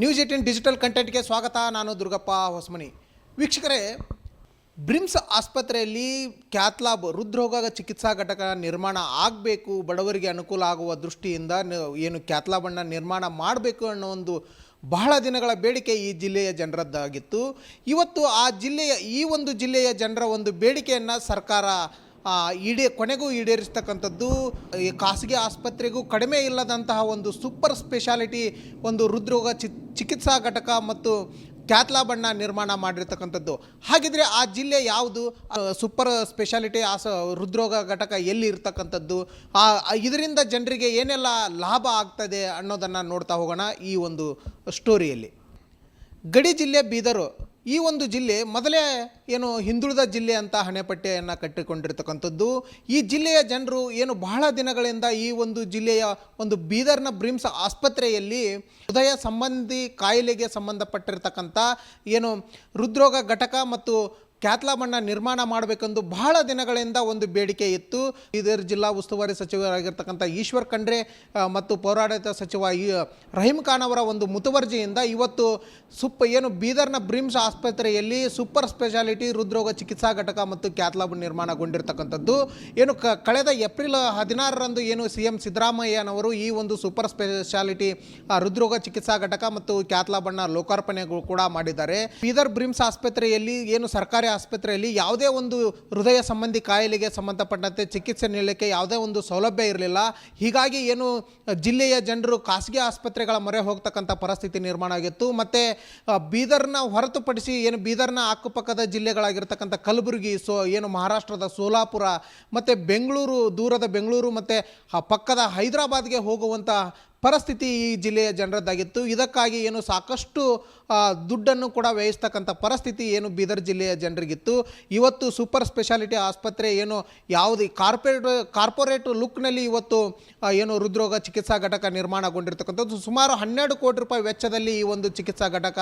News eighteen digital ಕಂಟೆಂಟ್ಗೆ ಸ್ವಾಗತ. ನಾನು ದುರ್ಗಪ್ಪ ಹೊಸಮನಿ. ವೀಕ್ಷಕರೇ, ಬ್ರಿಮ್ಸ್ ಆಸ್ಪತ್ರೆಯಲ್ಲಿ ಕ್ಯಾತ್ಲಾಬ್ ಹೃದ್ರೋಗ ಚಿಕಿತ್ಸಾ ಘಟಕ ನಿರ್ಮಾಣ ಆಗಬೇಕು, ಬಡವರಿಗೆ ಅನುಕೂಲ ಆಗುವ ದೃಷ್ಟಿಯಿಂದ ಏನು ಕ್ಯಾತ್ಲಾಬನ್ನು ನಿರ್ಮಾಣ ಮಾಡಬೇಕು ಅನ್ನೋ ಒಂದು ಬಹಳ ದಿನಗಳ ಬೇಡಿಕೆ ಈ ಜಿಲ್ಲೆಯ ಜನರದ್ದಾಗಿತ್ತು. ಇವತ್ತು ಆ ಜಿಲ್ಲೆಯ, ಈ ಒಂದು ಜಿಲ್ಲೆಯ ಜನರ ಒಂದು ಬೇಡಿಕೆಯನ್ನು ಸರ್ಕಾರ ಈಡೇ ಕೊನೆಗೂ ಈಡೇರಿಸ್ತಕ್ಕಂಥದ್ದು ಈ ಖಾಸಗಿ ಆಸ್ಪತ್ರೆಗೂ ಕಡಿಮೆ ಇಲ್ಲದಂತಹ ಒಂದು ಸೂಪರ್ ಸ್ಪೆಷಾಲಿಟಿ ಒಂದು ಹೃದ್ರೋಗ ಚಿ ಚಿಕಿತ್ಸಾ ಘಟಕ ಮತ್ತು ಕ್ಯಾತ್ಲಾಬಣ್ಣ ನಿರ್ಮಾಣ ಮಾಡಿರ್ತಕ್ಕಂಥದ್ದು. ಹಾಗಿದ್ರೆ ಆ ಜಿಲ್ಲೆ ಯಾವುದು? ಸೂಪರ್ ಸ್ಪೆಷಾಲಿಟಿ ಆಸ ಹೃದ್ರೋಗ ಘಟಕ ಎಲ್ಲಿ ಇರ್ತಕ್ಕಂಥದ್ದು? ಆ, ಇದರಿಂದ ಜನರಿಗೆ ಏನೆಲ್ಲ ಲಾಭ ಆಗ್ತದೆ ಅನ್ನೋದನ್ನು ನೋಡ್ತಾ ಹೋಗೋಣ ಈ ಒಂದು ಸ್ಟೋರಿಯಲ್ಲಿ ಗಡಿ ಜಿಲ್ಲೆ ಬೀದರು. ಈ ಒಂದು ಜಿಲ್ಲೆ ಮೊದಲೇ ಏನು ಹಿಂದುಳಿದ ಜಿಲ್ಲೆ ಅಂತ ಹಣೆಪಟ್ಟಿಯನ್ನು ಕಟ್ಟಿಕೊಂಡಿರ್ತಕ್ಕಂಥದ್ದು. ಈ ಜಿಲ್ಲೆಯ ಜನರು ಏನು ಬಹಳ ದಿನಗಳಿಂದ ಈ ಒಂದು ಜಿಲ್ಲೆಯ ಒಂದು ಬೀದರ್ನ ಬ್ರಿಮ್ಸ್ ಆಸ್ಪತ್ರೆಯಲ್ಲಿ ಹೃದಯ ಸಂಬಂಧಿ ಕಾಯಿಲೆಗೆ ಸಂಬಂಧಪಟ್ಟಿರ್ತಕ್ಕಂಥ ಏನು ಹೃದ್ರೋಗ ಘಟಕ ಮತ್ತು ಕ್ಯಾತ್ಲಾಬಣ್ಣ ನಿರ್ಮಾಣ ಮಾಡಬೇಕೆಂದು ಬಹಳ ದಿನಗಳಿಂದ ಒಂದು ಬೇಡಿಕೆ ಇತ್ತು. ಬೀದರ್ ಜಿಲ್ಲಾ ಉಸ್ತುವಾರಿ ಸಚಿವರಾಗಿರ್ತಕ್ಕಂಥ ಈಶ್ವರ್ ಖಂಡ್ರೆ ಮತ್ತು ಪೌರಾಡಳಿತ ಸಚಿವ ಈ ರಹೀಂ ಖಾನ್ ಅವರ ಒಂದು ಮುತುವರ್ಜಿಯಿಂದ ಇವತ್ತು ಸುಪ್ಪ ಏನು ಬೀದರ್ನ ಬ್ರಿಮ್ಸ್ ಆಸ್ಪತ್ರೆಯಲ್ಲಿ ಸೂಪರ್ ಸ್ಪೆಷಾಲಿಟಿ ಹೃದ್ರೋಗ ಚಿಕಿತ್ಸಾ ಘಟಕ ಮತ್ತು ಕ್ಯಾತ್ಲಾಬ್ ನಿರ್ಮಾಣಗೊಂಡಿರ್ತಕ್ಕಂಥದ್ದು. ಏನು ಕ, ಕಳೆದ ಏಪ್ರಿಲ್ ಹದಿನಾರರಂದು ಏನು ಸಿ ಎಂ ಸಿದ್ದರಾಮಯ್ಯನವರು ಈ ಒಂದು ಸೂಪರ್ ಸ್ಪೆಷಾಲಿಟಿ ಹೃದ್ರೋಗ ಚಿಕಿತ್ಸಾ ಘಟಕ ಮತ್ತು ಕ್ಯಾತ್ಲಾಬಣ್ಣ ಲೋಕಾರ್ಪಣೆಗಳು ಕೂಡ ಮಾಡಿದ್ದಾರೆ. ಬೀದರ್ ಬ್ರಿಮ್ಸ್ ಆಸ್ಪತ್ರೆಯಲ್ಲಿ ಏನು ಸರ್ಕಾರಿ ಆಸ್ಪತ್ರೆಯಲ್ಲಿ ಯಾವುದೇ ಒಂದು ಹೃದಯ ಸಂಬಂಧಿ ಕಾಯಿಲೆಗೆ ಸಂಬಂಧಪಟ್ಟಂತೆ ಚಿಕಿತ್ಸೆ ನೀಡಲಿಕ್ಕೆ ಯಾವುದೇ ಒಂದು ಸೌಲಭ್ಯ ಇರಲಿಲ್ಲ. ಹೀಗಾಗಿ ಏನು ಜಿಲ್ಲೆಯ ಜನರು ಖಾಸಗಿ ಆಸ್ಪತ್ರೆಗಳ ಮೊರೆ ಹೋಗ್ತಕ್ಕಂಥ ಪರಿಸ್ಥಿತಿ ನಿರ್ಮಾಣ ಆಗಿತ್ತು. ಮತ್ತು ಬೀದರ್ನ ಹೊರತುಪಡಿಸಿ ಏನು ಬೀದರ್ನ ಅಕ್ಕಪಕ್ಕದ ಜಿಲ್ಲೆಗಳಾಗಿರ್ತಕ್ಕಂಥ ಕಲಬುರಗಿ, ಸೋ, ಏನು ಮಹಾರಾಷ್ಟ್ರದ ಸೋಲಾಪುರ, ಮತ್ತು ಬೆಂಗಳೂರು, ದೂರದ ಬೆಂಗಳೂರು, ಮತ್ತು ಪಕ್ಕದ ಹೈದರಾಬಾದ್ಗೆ ಹೋಗುವಂಥ ಪರಿಸ್ಥಿತಿ ಈ ಜಿಲ್ಲೆಯ ಜನರದ್ದಾಗಿತ್ತು. ಇದಕ್ಕಾಗಿ ಏನು ಸಾಕಷ್ಟು ದುಡ್ಡನ್ನು ಕೂಡ ವ್ಯಯಿಸ್ತಕ್ಕಂಥ ಪರಿಸ್ಥಿತಿ ಏನು ಬೀದರ್ ಜಿಲ್ಲೆಯ ಜನರಿಗಿತ್ತು. ಇವತ್ತು ಸೂಪರ್ ಸ್ಪೆಷಾಲಿಟಿ ಆಸ್ಪತ್ರೆ ಏನು ಯಾವುದೇ ಕಾರ್ಪೊರೇಟ್ ಕಾರ್ಪೊರೇಟ್ ಲುಕ್ನಲ್ಲಿ ಇವತ್ತು ಏನು ಹೃದ್ರೋಗ ಚಿಕಿತ್ಸಾ ಘಟಕ ನಿರ್ಮಾಣಗೊಂಡಿರ್ತಕ್ಕಂಥದ್ದು. ಸುಮಾರು ಹನ್ನೆರಡು ಕೋಟಿ ರೂಪಾಯಿ ವೆಚ್ಚದಲ್ಲಿ ಈ ಒಂದು ಚಿಕಿತ್ಸಾ ಘಟಕ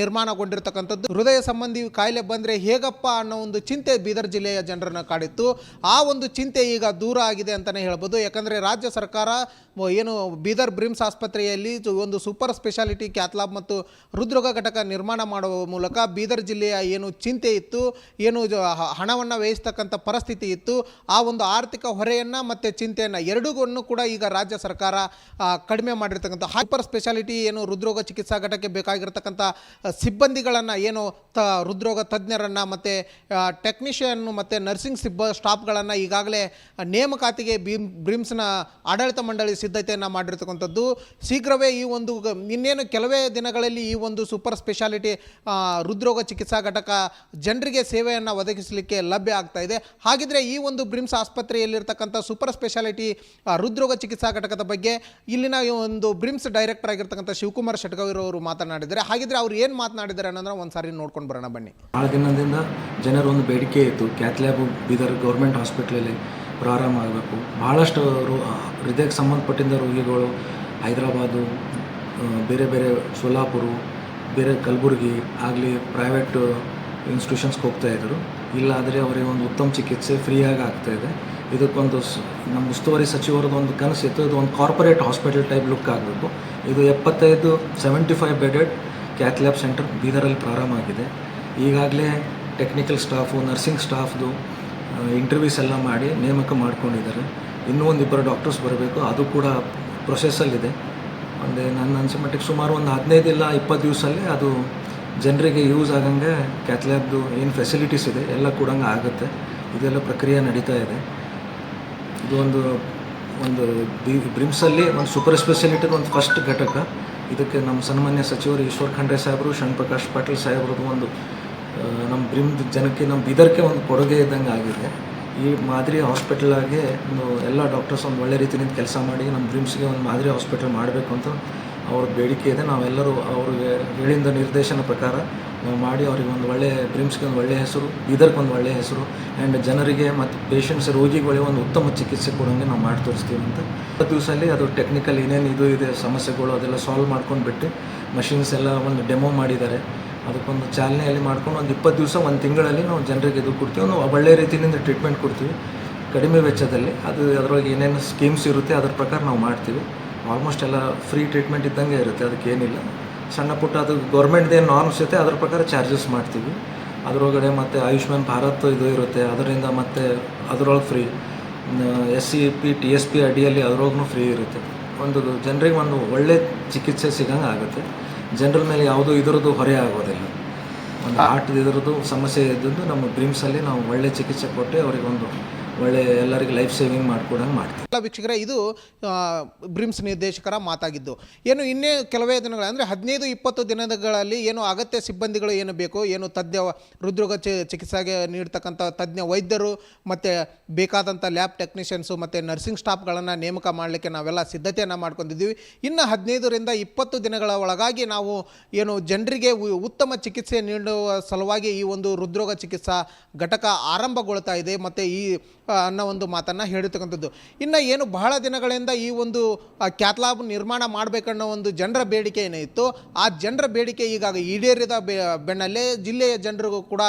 ನಿರ್ಮಾಣಗೊಂಡಿರ್ತಕ್ಕಂಥದ್ದು. ಹೃದಯ ಸಂಬಂಧಿ ಕಾಯಿಲೆ ಬಂದರೆ ಹೇಗಪ್ಪ ಅನ್ನೋ ಒಂದು ಚಿಂತೆ ಬೀದರ್ ಜಿಲ್ಲೆಯ ಜನರನ್ನು ಕಾಡಿತ್ತು. ಆ ಒಂದು ಚಿಂತೆ ಈಗ ದೂರ ಆಗಿದೆ ಅಂತಲೇ ಹೇಳ್ಬೋದು. ಯಾಕಂದರೆ ರಾಜ್ಯ ಸರ್ಕಾರ ಏನು ಬೀದರ್ ಬ್ರಿಮ್ಸ್ ಆಸ್ಪತ್ರೆಯಲ್ಲಿ ಒಂದು ಸೂಪರ್ ಸ್ಪೆಷಾಲಿಟಿ ಕ್ಯಾತ್ಲಾಬ್ ಮತ್ತು ಹೃದ್ರೋಗ ಘಟಕ ನಿರ್ಮಾಣ ಮಾಡುವ ಮೂಲಕ ಬೀದರ್ ಜಿಲ್ಲೆಯ ಏನು ಚಿಂತೆ ಇತ್ತು, ಏನು ಹಣವನ್ನು ವ್ಯಯಿಸ್ತಕ್ಕಂಥ ಪರಿಸ್ಥಿತಿ ಇತ್ತು, ಆ ಒಂದು ಆರ್ಥಿಕ ಹೊರೆಯನ್ನು ಮತ್ತು ಚಿಂತೆಯನ್ನು ಎರಡೂ ಕೂಡ ಈಗ ರಾಜ್ಯ ಸರ್ಕಾರ ಕಡಿಮೆ ಮಾಡಿರ್ತಕ್ಕಂಥ ಹೈಪರ್ ಸ್ಪೆಷಾಲಿಟಿ ಏನು ಹೃದ್ರೋಗ ಚಿಕಿತ್ಸಾ ಘಟಕಕ್ಕೆ ಬೇಕಾಗಿರ್ತಕ್ಕಂಥ ಸಿಬ್ಬಂದಿಗಳನ್ನು ಏನು ತ ಹೃದ್ರೋಗ ತಜ್ಞರನ್ನು ಮತ್ತು ಟೆಕ್ನಿಷಿಯನ್ನು ಮತ್ತು ನರ್ಸಿಂಗ್ ಸಿಬ್ಬ ಸ್ಟಾಫ್ಗಳನ್ನು ಈಗಾಗಲೇ ನೇಮಕಾತಿಗೆ ಬಿ ಬ್ರಿಮ್ಸ್ನ ಆಡಳಿತ ಮಂಡಳಿ ಸಿದ್ಧತೆಯನ್ನು ಮಾಡಿರ್ತಕ್ಕಂಥದ್ದು ಶೀಘ್ರವೇ ಈ ಒಂದು ಇನ್ನೇನು ಕೆಲವೇ ದಿನಗಳಲ್ಲಿ ಈ ಒಂದು ಸೂಪರ್ ಸ್ಪೆಷಾಲಿಟಿ ಹೃದ್ರೋಗ ಚಿಕಿತ್ಸಾ ಘಟಕ ಜನರಿಗೆ ಸೇವೆಯನ್ನು ಒದಗಿಸಲಿಕ್ಕೆ ಲಭ್ಯ ಆಗ್ತಾ ಇದೆ. ಹಾಗಿದ್ರೆ ಈ ಒಂದು ಬ್ರಿಮ್ಸ್ ಆಸ್ಪತ್ರೆಯಲ್ಲಿರ್ತಕ್ಕಂಥ ಸೂಪರ್ ಸ್ಪೆಷಾಲಿಟಿ ಹೃದ್ರೋಗ ಚಿಕಿತ್ಸಾ ಘಟಕದ ಬಗ್ಗೆ ಇಲ್ಲಿನ ಒಂದು ಬ್ರಿಮ್ಸ್ ಡೈರೆಕ್ಟರ್ ಆಗಿರ್ತಕ್ಕಂಥ ಶಿವಕುಮಾರ್ ಅವರು ಮಾತನಾಡಿದ್ದಾರೆ. ಹಾಗಿದ್ರೆ ಅವ್ರು ಏನು ಮಾತನಾಡಿದ್ದಾರೆ ಅನ್ನೋದನ್ನ ಒಂದು ಸಾರಿ ನೋಡ್ಕೊಂಡು ಬರೋಣ ಬನ್ನಿ. ಆ ದಿನದಿಂದ ಜನರು ಒಂದು ಬೇಡಿಕೆ ಇತ್ತು. ಕ್ಯಾತ್ ಲ್ಯಾಬ್ ಬೀದರ್ ಗೌರ್ಮೆಂಟ್ ಹಾಸ್ಪಿಟ್ಲಲ್ಲಿ ಪ್ರಾರಂಭ ಆಗಬೇಕು. ಭಾಳಷ್ಟು ರೋ ಹೃದಯಕ್ಕೆ ಸಂಬಂಧಪಟ್ಟಿದ್ದ ರೋಗಿಗಳು ಹೈದರಾಬಾದು ಬೇರೆ ಬೇರೆ ಸೋಲಾಪುರ, ಬೇರೆ ಕಲಬುರಗಿ ಆಗಲಿ ಪ್ರೈವೇಟ್ ಇನ್ಸ್ಟಿಟ್ಯೂಷನ್ಸ್ಗೆ ಹೋಗ್ತಾ ಇದ್ದರು. ಇಲ್ಲಾದರೆ ಅವರಿಗೆ ಒಂದು ಉತ್ತಮ ಚಿಕಿತ್ಸೆ ಫ್ರೀಯಾಗಿ ಆಗ್ತಾ ಇದೆ. ಇದಕ್ಕೊಂದು ನಮ್ಮ ಉಸ್ತುವಾರಿ ಸಚಿವರದ್ದು ಒಂದು ಕನಸಿತ್ತು ಇದು ಒಂದು ಕಾರ್ಪೊರೇಟ್ ಹಾಸ್ಪಿಟಲ್ ಟೈಪ್ ಲುಕ್ ಆಗಬೇಕು. ಇದು ಎಪ್ಪತ್ತೈದು seventy five bedded cath lab centre ಬೀದರಲ್ಲಿ ಪ್ರಾರಂಭ ಆಗಿದೆ. ಈಗಾಗಲೇ ಟೆಕ್ನಿಕಲ್ ಸ್ಟಾಫು ನರ್ಸಿಂಗ್ ಸ್ಟಾಫ್ದು ಇಂಟರ್ವ್ಯೂಸ್ ಎಲ್ಲ ಮಾಡಿ ನೇಮಕ ಮಾಡ್ಕೊಂಡಿದ್ದಾರೆ. ಇನ್ನೂ ಒಂದು ಇಬ್ಬರು ಡಾಕ್ಟರ್ಸ್ ಬರಬೇಕು. ಅದು ಕೂಡ ಪ್ರೊಸೆಸ್ಸಲ್ಲಿದೆ ಒಂದು ನನ್ನ ಅನಿಸೋ ಮಟ್ಟಿಗೆ ಸುಮಾರು ಒಂದು ಹದಿನೈದು ಇಲ್ಲ ಇಪ್ಪತ್ತು ದಿವಸಲ್ಲಿ ಅದು ಜನರಿಗೆ ಯೂಸ್ ಆಗಂಗೆ ಕ್ಯಾತ್ಲ್ಯಾಬ್ದು ಏನು ಫೆಸಿಲಿಟೀಸ್ ಇದೆ, ಎಲ್ಲ ಕೊಡಂಗೆ ಆಗುತ್ತೆ. ಇದೆಲ್ಲ ಪ್ರಕ್ರಿಯೆ ನಡೀತಾ ಇದೆ. ಇದು ಒಂದು ಒಂದು ಬಿ, ಬ್ರಿಮ್ಸಲ್ಲಿ ಒಂದು ಸೂಪರ್ ಸ್ಪೆಷಾಲಿಟಿ ಒಂದು ಫಸ್ಟ್ ಘಟಕ. ಇದಕ್ಕೆ ನಮ್ಮ ಸನ್ಮಾನ್ಯ ಸಚಿವರು ಈಶ್ವರ್ ಖಂಡ್ರೆ ಸಾಹೇಬರು ಶಣ್ಪ್ರಕಾಶ್ ಪಾಟೀಲ್ ಸಾಹೇಬ್ರದ್ದು ಒಂದು ನಮ್ಮ ಬ್ರಿಮ್ದ ಜನಕ್ಕೆ ನಮ್ಮ ಬೀದರ್ಗೆ ಒಂದು ಕೊಡುಗೆ ಇದ್ದಂಗೆ ಆಗಿದೆ. ಈ ಮಾದರಿ ಹಾಸ್ಪಿಟಲ್ ಆಗಿ ಒಂದು ಎಲ್ಲ ಡಾಕ್ಟರ್ಸ್ ಒಂದು ಒಳ್ಳೆ ರೀತಿಯಿಂದ ಕೆಲಸ ಮಾಡಿ ನಮ್ಮ ಬ್ರಿಮ್ಸ್ಗೆ ಒಂದು ಮಾದರಿ ಹಾಸ್ಪಿಟಲ್ ಮಾಡಬೇಕು ಅಂತ ಅವ್ರ ಬೇಡಿಕೆ ಇದೆ. ನಾವೆಲ್ಲರೂ ಅವ್ರಿಗೆ ಹೇಳಿದ ನಿರ್ದೇಶನ ಪ್ರಕಾರ ನಾವು ಮಾಡಿ ಅವ್ರಿಗೆ ಒಂದು ಒಳ್ಳೆ ಬ್ರಿಮ್ಸ್ಗೆ ಒಂದು ಒಳ್ಳೆಯ ಹೆಸರು, ಬೀದರ್ಗೆ ಒಂದು ಒಳ್ಳೆಯ ಹೆಸರು ಆ್ಯಂಡ್ ಜನರಿಗೆ ಮತ್ತು ಪೇಷಂಟ್ಸ್ ರೋಗಿಗಳಿಗೆ ಒಂದು ಉತ್ತಮ ಚಿಕಿತ್ಸೆ ಕೊಡೋಂಗೆ ನಾವು ಮಾಡಿ ತೋರಿಸ್ತೀವಿ ಅಂತ. ಹತ್ತು ದಿವಸದಲ್ಲಿ ಅದು ಟೆಕ್ನಿಕಲ್ ಏನೇನು ಇದು ಇದೆ, ಸಮಸ್ಯೆಗಳು ಅದೆಲ್ಲ ಸಾಲ್ವ್ ಮಾಡ್ಕೊಂಡು ಬಿಟ್ಟು ಮಷಿನ್ಸ್ ಎಲ್ಲ ಒಂದು ಡೆಮೋ ಮಾಡಿದ್ದಾರೆ. ಅದಕ್ಕೊಂದು ಚಾಲನೆಯಲ್ಲಿ ಮಾಡ್ಕೊಂಡು ಒಂದು ಇಪ್ಪತ್ತು ದಿವಸ, ಒಂದು ತಿಂಗಳಲ್ಲಿ ನಾವು ಜನರಿಗೆ ಇದು ಕೊಡ್ತೀವಿ. ಒಂದು ಒಳ್ಳೆಯ ರೀತಿಯಿಂದ ಟ್ರೀಟ್ಮೆಂಟ್ ಕೊಡ್ತೀವಿ. ಕಡಿಮೆ ವೆಚ್ಚದಲ್ಲಿ. ಅದು ಅದರೊಳಗೆ ಏನೇನು ಸ್ಕೀಮ್ಸ್ ಇರುತ್ತೆ, ಅದ್ರ ಪ್ರಕಾರ ನಾವು ಮಾಡ್ತೀವಿ. ಆಲ್ಮೋಸ್ಟ್ ಎಲ್ಲ ಫ್ರೀ ಟ್ರೀಟ್ಮೆಂಟ್ ಇದ್ದಂಗೆ ಇರುತ್ತೆ. ಅದಕ್ಕೇನಿಲ್ಲ. ಸಣ್ಣ ಪುಟ್ಟ ಅದು ಗೌರ್ಮೆಂಟ್ದೇನು ನಾರ್ಮ್ಸ್ ಇರುತ್ತೆ. ಅದ್ರ ಪ್ರಕಾರ ಚಾರ್ಜಸ್ ಮಾಡ್ತೀವಿ. ಅದರೊಳಗಡೆ ಮತ್ತು ಆಯುಷ್ಮಾನ್ ಭಾರತ್ ಇದು ಇರುತ್ತೆ. ಅದರಿಂದ ಮತ್ತು ಅದರೊಳಗೆ free S C P T S P ಅಡಿಯಲ್ಲಿ ಅದ್ರೊಳಗೂ ಫ್ರೀ ಇರುತ್ತೆ. ಒಂದು ಜನರಿಗೆ ಒಂದು ಒಳ್ಳೆ ಚಿಕಿತ್ಸೆ ಸಿಗಂಗೆ ಆಗುತ್ತೆ ಜನರ ಮೇಲೆ ಯಾವುದೂ ಇದರದ್ದು ಹೊರೆ ಆಗೋದಿಲ್ಲ. ಒಂದು ಹಾರ್ಟ್ ಇದರದ್ದು ಸಮಸ್ಯೆ ಇದ್ದದ್ದು ನಮ್ಮ ಡ್ರೀಮ್ಸಲ್ಲಿ ನಾವು ಒಳ್ಳೆ ಚಿಕಿತ್ಸೆ ಕೊಟ್ಟು ಅವರಿಗೆ ಒಂದು ಒಳ್ಳೆ ಎಲ್ಲರಿಗೂ ಲೈಫ್ ಸೇವಿಂಗ್ ಮಾಡ್ಕೊಡಂಗೆ ಮಾಡ್ತೀವಿ. ಎಲ್ಲ ವೀಕ್ಷಕರೇ, ಇದು ಬ್ರಿಮ್ಸ್ ನಿರ್ದೇಶಕರ ಮಾತಾಗಿದ್ದು. ಏನು ಇನ್ನೇ ಕೆಲವೇ ದಿನಗಳ, ಅಂದರೆ ಹದಿನೈದು, ಇಪ್ಪತ್ತು ದಿನಗಳಲ್ಲಿ ಏನು ಅಗತ್ಯ ಸಿಬ್ಬಂದಿಗಳು ಏನು ಬೇಕು, ಏನು ತಜ್ಞ ಹೃದ್ರೋಗ ಚಿ, ಚಿಕಿತ್ಸೆಗೆ ನೀಡ್ತಕ್ಕಂಥ ತಜ್ಞ ವೈದ್ಯರು, ಮತ್ತು ಬೇಕಾದಂಥ ಲ್ಯಾಬ್ ಟೆಕ್ನಿಷಿಯನ್ಸು ಮತ್ತು ನರ್ಸಿಂಗ್ ಸ್ಟಾಫ್ಗಳನ್ನು ನೇಮಕ ಮಾಡಲಿಕ್ಕೆ ನಾವೆಲ್ಲ ಸಿದ್ಧತೆಯನ್ನು ಮಾಡ್ಕೊಂಡಿದ್ದೀವಿ. ಇನ್ನು ಹದಿನೈದರಿಂದ ಇಪ್ಪತ್ತು ದಿನಗಳ ಒಳಗಾಗಿ ನಾವು ಏನು ಜನರಿಗೆ ಉತ್ತಮ ಚಿಕಿತ್ಸೆ ನೀಡುವ ಸಲುವಾಗಿ ಈ ಒಂದು ಹೃದ್ರೋಗ ಚಿಕಿತ್ಸಾ ಘಟಕ ಆರಂಭಗೊಳ್ತಾ ಇದೆ. ಮತ್ತು ಈ ಅನ್ನೋ ಒಂದು ಮಾತನ್ನು ಹೇಳಿರ್ತಕ್ಕಂಥದ್ದು. ಇನ್ನು ಏನು ಬಹಳ ದಿನಗಳಿಂದ ಈ ಒಂದು ಕ್ಯಾತ್ಲಾಬ್ ನಿರ್ಮಾಣ ಮಾಡಬೇಕನ್ನೋ ಒಂದು ಜನರ ಬೇಡಿಕೆ ಏನಿತ್ತು ಆ ಜನರ ಬೇಡಿಕೆ ಈಗ ಈಡೇರಿದ ಬೆನ್ನಲ್ಲೇ ಜಿಲ್ಲೆಯ ಜನರಿಗೂ ಕೂಡ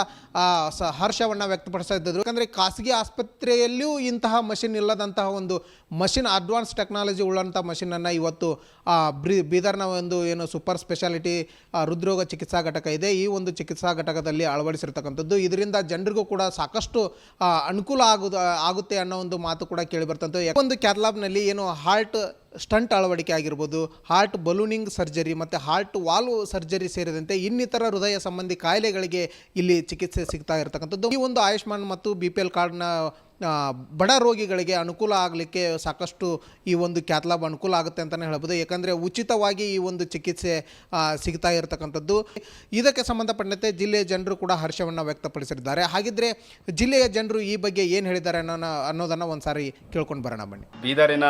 ಸ, ಹರ್ಷವನ್ನು ವ್ಯಕ್ತಪಡಿಸ್ತಾ ಇದ್ದರು ಯಾಕಂದರೆ ಖಾಸಗಿ ಆಸ್ಪತ್ರೆಯಲ್ಲಿಯೂ ಇಂತಹ ಮಷಿನ್ ಇಲ್ಲದಂತಹ ಒಂದು ಮಷಿನ್ ಅಡ್ವಾನ್ಸ್ ಟೆಕ್ನಾಲಜಿ ಉಳ್ಳಂಥ ಮಷಿನನ್ನು ಇವತ್ತು ಬೀದರ್ನ ಒಂದು ಏನು ಸೂಪರ್ ಸ್ಪೆಷಾಲಿಟಿ ಹೃದ್ರೋಗ ಚಿಕಿತ್ಸಾ ಘಟಕ ಇದೆ. ಈ ಒಂದು ಚಿಕಿತ್ಸಾ ಘಟಕದಲ್ಲಿ ಅಳವಡಿಸಿರ್ತಕ್ಕಂಥದ್ದು. ಇದರಿಂದ ಜನರಿಗೂ ಕೂಡ ಸಾಕಷ್ಟು ಅನುಕೂಲ ಆಗುದ ಆಗುತ್ತೆ ಅನ್ನೋ ಒಂದು ಮಾತು ಕೂಡ ಕೇಳಿ ಬರ್ತಂತೆ. ಒಂದು ಕ್ಯಾಟ್ಲಾಬ್ನಲ್ಲಿ ಏನು ಹಾರ್ಟ್ ಸ್ಟಂಟ್ ಅಳವಡಿಕೆ ಆಗಿರ್ಬೋದು, ಹಾರ್ಟ್ ಬಲೂನಿಂಗ್ ಸರ್ಜರಿ ಮತ್ತು ಹಾರ್ಟ್ ವಾಲ್ವ್ ಸರ್ಜರಿ ಸೇರಿದಂತೆ ಇನ್ನಿತರ ಹೃದಯ ಸಂಬಂಧಿ ಕಾಯಿಲೆಗಳಿಗೆ ಇಲ್ಲಿ ಚಿಕಿತ್ಸೆ ಸಿಗ್ತಾ ಇರತಕ್ಕಂಥದ್ದು. ಈ ಒಂದು ಆಯುಷ್ಮಾನ್ ಮತ್ತು ಬಿ ಪಿ ಎಲ್ ಕಾರ್ಡ್ನ ಬಡ ರೋಗಿಗಳಿಗೆ ಅನುಕೂಲ ಆಗಲಿಕ್ಕೆ ಸಾಕಷ್ಟು ಈ ಒಂದು ಕ್ಯಾತ್ಲಾಬ್ ಅನುಕೂಲ ಆಗುತ್ತೆ ಅಂತಲೇ ಹೇಳ್ಬೋದು. ಯಾಕಂದರೆ ಉಚಿತವಾಗಿ ಈ ಒಂದು ಚಿಕಿತ್ಸೆ ಸಿಗ್ತಾ ಇರತಕ್ಕಂಥದ್ದು. ಇದಕ್ಕೆ ಸಂಬಂಧಪಟ್ಟಂತೆ ಜಿಲ್ಲೆಯ ಜನರು ಕೂಡ ಹರ್ಷವನ್ನು ವ್ಯಕ್ತಪಡಿಸಿದ್ದಾರೆ. ಹಾಗಿದ್ರೆ ಜಿಲ್ಲೆಯ ಜನರು ಈ ಬಗ್ಗೆ ಏನು ಹೇಳಿದ್ದಾರೆ ಅನ್ನೋ ಅನ್ನೋದನ್ನು ಒಂದು ಸಾರಿ ಕೇಳ್ಕೊಂಡು ಬರೋಣ ಬನ್ನಿ. ಬೀದರಿನ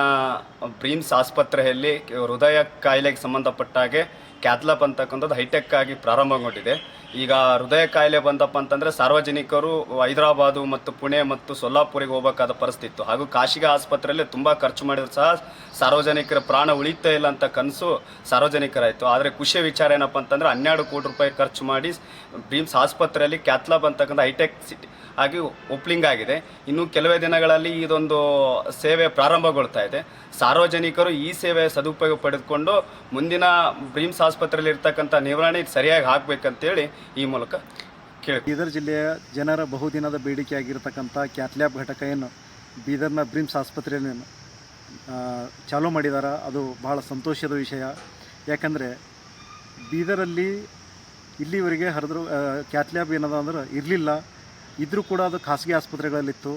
ಆಸ್ಪತ್ರೆಯಲ್ಲಿ ಹೃದಯ ಕಾಯಿಲೆಗೆ ಸಂಬಂಧಪಟ್ಟ ಕ್ಯಾತ್ಲಾಪ್ ಅಂತಕ್ಕಂಥದ್ದು ಹೈಟೆಕ್ ಆಗಿ ಪ್ರಾರಂಭಗೊಂಡಿದೆ. ಈಗ ಹೃದಯ ಕಾಯಿಲೆ ಬಂದಪ್ಪ ಅಂತಂದರೆ ಸಾರ್ವಜನಿಕರು ಹೈದರಾಬಾದು ಮತ್ತು ಪುಣೆ ಮತ್ತು ಸೊಲ್ಲಾಪುರಿಗೆ ಹೋಗಬೇಕಾದ ಪರಿಸ್ಥಿತಿ ಇತ್ತು ಹಾಗೂ ಖಾಸಗಿ ಆಸ್ಪತ್ರೆಯಲ್ಲಿ ತುಂಬ ಖರ್ಚು ಮಾಡಿದ್ರು ಸಹ ಸಾರ್ವಜನಿಕರ ಪ್ರಾಣ ಉಳಿತಾ ಇಲ್ಲ ಅಂತ ಕನಸು ಸಾರ್ವಜನಿಕರಾಯಿತು. ಆದರೆ ಖುಷಿಯ ವಿಚಾರ ಏನಪ್ಪ ಅಂತಂದರೆ ಹನ್ನೆರಡು ಕೋಟಿ ರೂಪಾಯಿ ಖರ್ಚು ಮಾಡಿ ಬ್ರೀಮ್ಸ್ ಆಸ್ಪತ್ರೆಯಲ್ಲಿ ಕ್ಯಾತ್ಲಾಬ್ ಅಂತಕ್ಕಂಥ ಹೈಟೆಕ್ ಸಿಟಿ ಆಗಿ ಓಪ್ಲಿಂಗ್ ಆಗಿದೆ. ಇನ್ನು ಕೆಲವೇ ದಿನಗಳಲ್ಲಿ ಇದೊಂದು ಸೇವೆ ಪ್ರಾರಂಭಗೊಳ್ತಾ ಇದೆ. ಸಾರ್ವಜನಿಕರು ಈ ಸೇವೆ ಸದುಪಯೋಗ ಪಡೆದುಕೊಂಡು ಮುಂದಿನ ಬ್ರೀಮ್ಸ್ ಆಸ್ಪತ್ರೆಯಲ್ಲಿ ಇರ್ತಕ್ಕಂಥ ನಿರ್ವಹಣೆ ಸರಿಯಾಗಿ ಹಾಕಬೇಕಂತೇಳಿ ಈ ಮೂಲಕ ಕೇಳಿ ಬೀದರ್ ಜಿಲ್ಲೆಯ ಜನರ ಬಹುದಿನದ ಬೇಡಿಕೆಯಾಗಿರ್ತಕ್ಕಂಥ ಕ್ಯಾತ್ಲ್ಯಾಬ್ ಘಟಕ ಏನು? ಬೀದರ್ನ ಬ್ರಿಮ್ಸ್ ಆಸ್ಪತ್ರೆಯಲ್ಲಿ ಚಾಲೂ ಮಾಡಿದಾರ, ಅದು ಬಹಳ ಸಂತೋಷದ ವಿಷಯ. ಯಾಕಂದರೆ ಬೀದರಲ್ಲಿ ಇಲ್ಲಿವರೆಗೆ ಹರಿದ್ರು ಕ್ಯಾತ್ಲ್ಯಾಬ್ ಏನದ ಅಂದ್ರೆ ಇರಲಿಲ್ಲ. ಇದ್ರೂ ಕೂಡ ಅದು ಖಾಸಗಿ ಆಸ್ಪತ್ರೆಗಳಲ್ಲಿತ್ತು.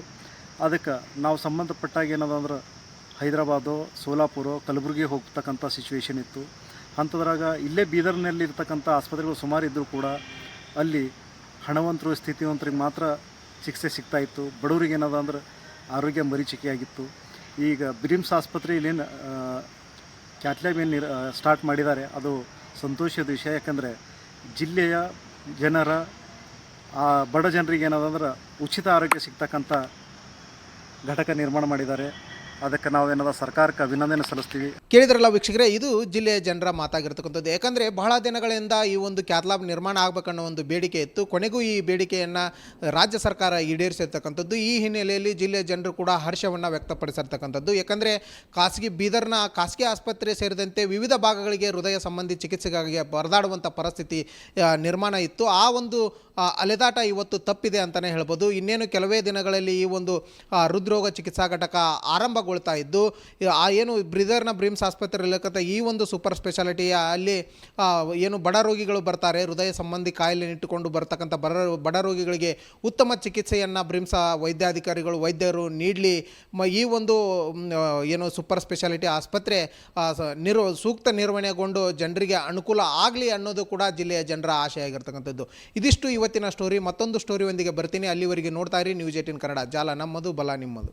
ಅದಕ್ಕೆ ನಾವು ಸಂಬಂಧಪಟ್ಟಾಗ ಏನದ ಅಂದ್ರೆ ಹೈದರಾಬಾದು, ಸೋಲಾಪುರ, ಕಲಬುರಗಿ ಹೋಗ್ತಕ್ಕಂಥ ಸಿಚುವೇಶನ್ ಇತ್ತು. ಅಂಥದ್ರಾಗ ಇಲ್ಲೇ ಬೀದರ್ನಲ್ಲಿ ಇರ್ತಕ್ಕಂಥ ಆಸ್ಪತ್ರೆಗಳು ಸುಮಾರು ಇದ್ದರೂ ಕೂಡ ಅಲ್ಲಿ ಹಣವಂತರು ಸ್ಥಿತಿವಂತರಿಗೆ ಮಾತ್ರ ಚಿಕಿತ್ಸೆ ಸಿಗ್ತಾ ಇತ್ತು. ಬಡವರಿಗೆ ಏನದ ಅಂದ್ರೆ ಆರೋಗ್ಯ ಮರೀಚಿಕೆಯಾಗಿತ್ತು. ಈಗ ಬ್ರಿಮ್ಸ್ ಆಸ್ಪತ್ರೆಯಲ್ಲಿ ಇಲ್ಲೇನು ಕ್ಯಾಟ್ಲ್ಯಾಬ್ ಏನು ಸ್ಟಾರ್ಟ್ ಮಾಡಿದ್ದಾರೆ, ಅದು ಸಂತೋಷದ ವಿಷಯ. ಯಾಕಂದರೆ ಜಿಲ್ಲೆಯ ಜನರ, ಆ, ಬಡ ಜನರಿಗೆ ಏನದಂದ್ರೆ ಉಚಿತ ಆರೋಗ್ಯ ಸಿಗ್ತಕ್ಕಂಥ ಘಟಕ ನಿರ್ಮಾಣ ಮಾಡಿದ್ದಾರೆ. ಅದಕ್ಕೆ ನಾವು ಏನದ ಸರ್ಕಾರಕ್ಕೆ ಅಭಿನಂದನೆ ಸಲ್ಲಿಸ್ತೀವಿ. ಕೇಳಿದ್ರಲ್ಲ ವೀಕ್ಷಕರೇ, ಇದು ಜಿಲ್ಲೆಯ ಜನರ ಮಾತಾಗಿರ್ತಕ್ಕಂಥದ್ದು. ಯಾಕಂದರೆ ಬಹಳ ದಿನಗಳಿಂದ ಈ ಒಂದು ಕ್ಯಾತ್ಲಾಬ್ ನಿರ್ಮಾಣ ಆಗಬೇಕನ್ನೋ ಒಂದು ಬೇಡಿಕೆ ಇತ್ತು. ಕೊನೆಗೂ ಈ ಬೇಡಿಕೆಯನ್ನು ರಾಜ್ಯ ಸರ್ಕಾರ ಈಡೇರಿಸಿರ್ತಕ್ಕಂಥದ್ದು. ಈ ಹಿನ್ನೆಲೆಯಲ್ಲಿ ಜಿಲ್ಲೆಯ ಜನರು ಕೂಡ ಹರ್ಷವನ್ನು ವ್ಯಕ್ತಪಡಿಸಿರ್ತಕ್ಕಂಥದ್ದು. ಯಾಕಂದರೆ ಖಾಸಗಿ ಬೀದರ್ನ ಖಾಸಗಿ ಆಸ್ಪತ್ರೆ ಸೇರಿದಂತೆ ವಿವಿಧ ಭಾಗಗಳಿಗೆ ಹೃದಯ ಸಂಬಂಧಿ ಚಿಕಿತ್ಸೆಗಾಗಿ ಪರದಾಡುವಂಥ ಪರಿಸ್ಥಿತಿ ನಿರ್ಮಾಣ ಇತ್ತು. ಆ ಒಂದು ಅಲೆದಾಟ ಇವತ್ತು ತಪ್ಪಿದೆ ಅಂತಲೇ ಹೇಳ್ಬೋದು. ಇನ್ನೇನು ಕೆಲವೇ ದಿನಗಳಲ್ಲಿ ಈ ಒಂದು ಹೃದ್ರೋಗ ಚಿಕಿತ್ಸಾ ಘಟಕ ಆರಂಭಗೊಳ್ತಾ ಇದ್ದು, ಆ, ಏನು ಬ್ರಿದರ್ನ ಬ್ರಿಮ್ಸ್ ಆಸ್ಪತ್ರೆಯಲ್ಲಿರ್ತಕ್ಕಂಥ ಈ ಒಂದು ಸೂಪರ್ ಸ್ಪೆಷಾಲಿಟಿ, ಅಲ್ಲಿ ಏನು ಬಡ ರೋಗಿಗಳು ಬರ್ತಾರೆ, ಹೃದಯ ಸಂಬಂಧಿ ಕಾಯಿಲೆ ಇಟ್ಟುಕೊಂಡು ಬರ್ತಕ್ಕಂಥ ಬಡ ಬಡ ರೋಗಿಗಳಿಗೆ ಉತ್ತಮ ಚಿಕಿತ್ಸೆಯನ್ನು ಬ್ರಿಮ್ಸ್ ವೈದ್ಯಾಧಿಕಾರಿಗಳು, ವೈದ್ಯರು ನೀಡಲಿ. ಈ ಒಂದು ಏನು ಸೂಪರ್ ಸ್ಪೆಷಾಲಿಟಿ ಆಸ್ಪತ್ರೆ ನಿರ್ವ ಸೂಕ್ತ ನಿರ್ವಹಣೆಗೊಂಡು ಜನರಿಗೆ ಅನುಕೂಲ ಆಗಲಿ ಅನ್ನೋದು ಕೂಡ ಜಿಲ್ಲೆಯ ಜನರ ಆಶೆಯಾಗಿರ್ತಕ್ಕಂಥದ್ದು. ಇದಿಷ್ಟು ಇವತ್ತಿನ ಸ್ಟೋರಿ ಮತ್ತೊಂದು ಸ್ಟೋರಿಯೊಂದಿಗೆ ಬರ್ತೀನಿ. ಅಲ್ಲಿವರೆಗೆ ನೋಡ್ತಾ ಇರಿ. News eighteen Kannada. ಜಾಲ ನಮ್ಮದು, ಬಲ ನಿಮ್ಮದು.